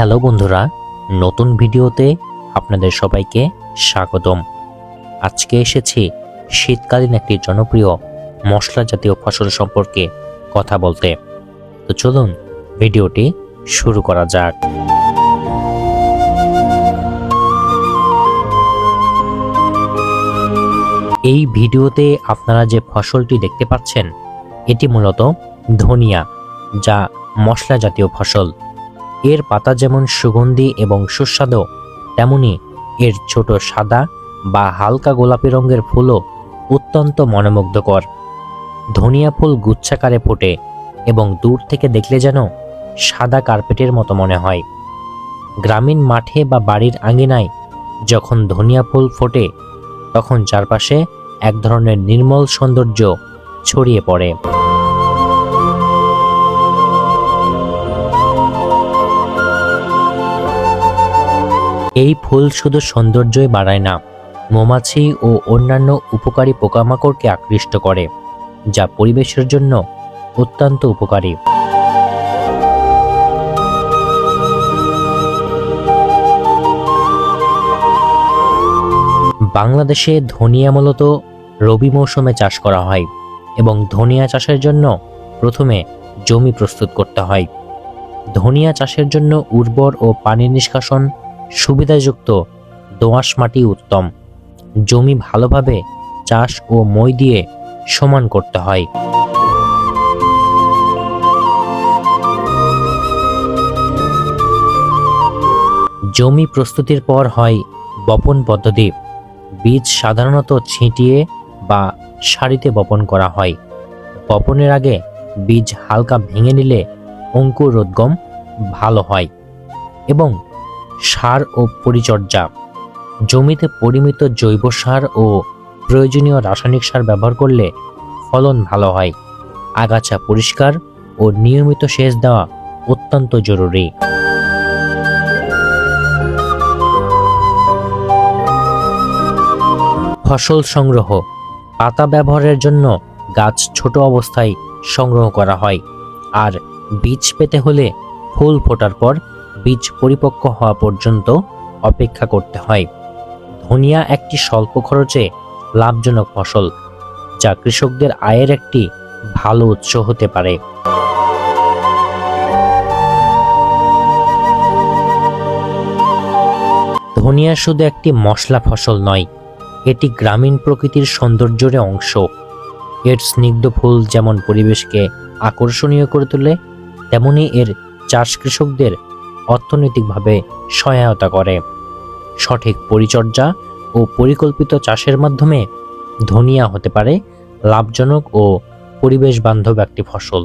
Hello বন্ধুরা, নতুন ভিডিওতে আপনাদের সবাইকে স্বাগতম। আজকে এসেছি শীতকালীন একটি জনপ্রিয় মশলা জাতীয় ফসল সম্পর্কে কথা বলতে। তো চলুন ভিডিওটি শুরু করা যাক। এই ভিডিওতে আপনারা যে ফসলটি দেখতে পাচ্ছেন, এটি মূলত ধনিয়া, যা মশলা জাতীয় ফসল। এর পাতা যেমন সুগন্ধি এবং সুস্বাদু, তেমনি এর ছোট সাদা বা হালকা গোলাপি রঙের ফুলও অত্যন্ত মনোমুগ্ধকর। ধনিয়া ফুল গুচ্ছাকারে ফোটে এবং দূর থেকে দেখলে যেন সাদা কার্পেটের মতো মনে হয়। গ্রামীণ মাঠে বা বাড়ির আঙিনায় যখন ধনিয়া ফুল ফোটে, তখন চারপাশে এক ধরনের নির্মল সৌন্দর্য ছড়িয়ে পড়ে। এই ফুল শুধু সৌন্দর্যই বাড়ায় না, মৌমাছি ও অন্যান্য উপকারী পোকামাকড়কে আকৃষ্ট করে, যা পরিবেশের জন্য অত্যন্ত উপকারী। বাংলাদেশে ধনিয়া মূলত রবি মৌসুমে চাষ করা হয় এবং ধনিয়া চাষের জন্য প্রথমে জমি প্রস্তুত করতে হয়। ধনিয়া চাষের জন্য উর্বর ও পানি নিষ্কাশন সুবিধাযুক্ত দোআঁশ মাটি উত্তম। জমি ভালোভাবে চাষ ও মই দিয়ে সমান করতে হয়। জমি প্রস্তুতির পর হয় বপন পদ্ধতি। বীজ সাধারণত ছিটিয়ে বা সারিতে বপন করা হয়। বপনের আগে বীজ হালকা ভেঙে নিলে অঙ্কুর অঙ্কুরোদ্গম ভালো হয় এবং সার ও পরিচর্যা। জমিতে পরিমিত জৈব সার ও প্রয়োজনীয় রাসায়নিক সার ব্যবহার করলে ফলন ভালো হয়। আগাছা পরিষ্কার ও নিয়মিত সেচ দেওয়া অত্যন্ত জরুরি। ফসল সংগ্রহ। পাতা ব্যবহারের জন্য গাছ ছোট অবস্থায় সংগ্রহ করা হয়। আর বীজ পেতে হলে ফুল ফোটার পর বীজ পরিপক্ক হওয়া পর্যন্ত অপেক্ষা করতে হয়। ধনিয়া একটি স্বল্প খরচে লাভজনক ফসল, যা কৃষকদের আয়ের একটি ভালো উৎস হতে পারে। ধনিয়া শুধু একটি মশলা ফসল নয়, এটি গ্রামীণ প্রকৃতির সৌন্দর্যের অংশ। এর স্নিগ্ধ ফুল যেমন পরিবেশকে আকর্ষণীয় করে তোলে, তেমনি এর চাষ কৃষকদের অর্থনৈতিকভাবে সহায়তা করে। সঠিক পরিচর্যা ও পরিকল্পিত চাষের মাধ্যমে ধনিয়া হতে পারে, লাভজনক ও পরিবেশ বান্ধব একটি ফসল।